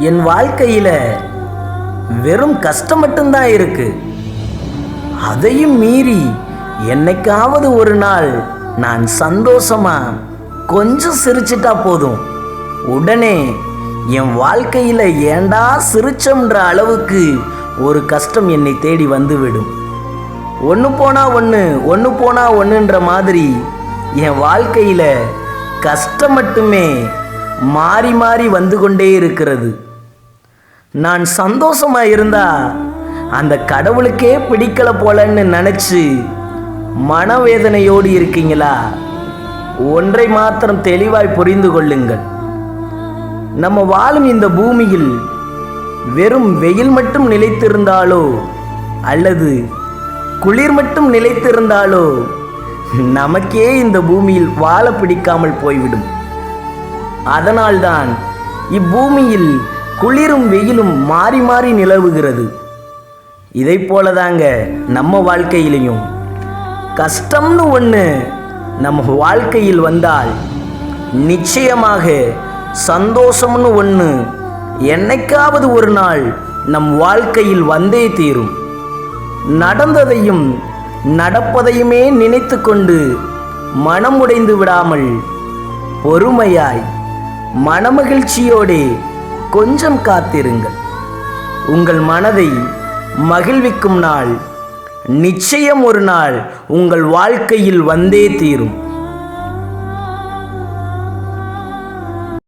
என் வாழ்க்கையில் வெறும் கஷ்டம் மட்டும்தான் இருக்கு. அதையும் மீறி என்னைக்காவது ஒரு நாள் நான் சந்தோஷமா கொஞ்சம் சிரிச்சிட்டா போதும். உடனே என் வாழ்க்கையில் ஏண்டா சிரிச்சம்ன்ற அளவுக்கு ஒரு கஷ்டம் என்னை தேடி வந்துவிடும். ஒன்று போனால் ஒன்று ஒன்று போனால் ஒன்றுன்ற மாதிரி என் வாழ்க்கையில் கஷ்டம் மட்டுமே மாறி மாறி வந்து கொண்டே இருக்கிறது. நான் சந்தோஷமா இருந்தா அந்த கடவுளுக்கே பிடிக்கல போலன்னு நினைச்சு மனவேதனையோடு இருக்கீங்களா? ஒன்றை மாத்திரம் தெளிவாய் புரிந்து கொள்ளுங்கள். நம்ம வாழும் இந்த பூமியில் வெறும் வெயில் மட்டும் நிலைத்திருந்தாலோ அல்லது குளிர் மட்டும் நிலைத்திருந்தாலோ நமக்கே இந்த பூமியில் வாழ பிடிக்காமல் போய்விடும். அதனால்தான் இப்பூமியில் குளிரும் வெயிலும் மாறி மாறி நிலவுகிறது. இதை போலதாங்க நம்ம வாழ்க்கையிலையும். கஷ்டம்னு ஒன்று நம்ம வாழ்க்கையில் வந்தால் நிச்சயமாக சந்தோஷம்னு ஒன்று என்னைக்காவது ஒரு நாள் நம் வாழ்க்கையில் வந்தே தீரும். நடந்ததையும் நடப்பதையுமே நினைத்து கொண்டு மனம் உடைந்து விடாமல் பொறுமையாய் மனமகிழ்ச்சியோடே கொஞ்சம் காத்திருங்கள். உங்கள் மனதை மகிழ்விக்கும் நாள். நிச்சயம் ஒரு நாள் உங்கள் வாழ்க்கையில் வந்தே தீரும்.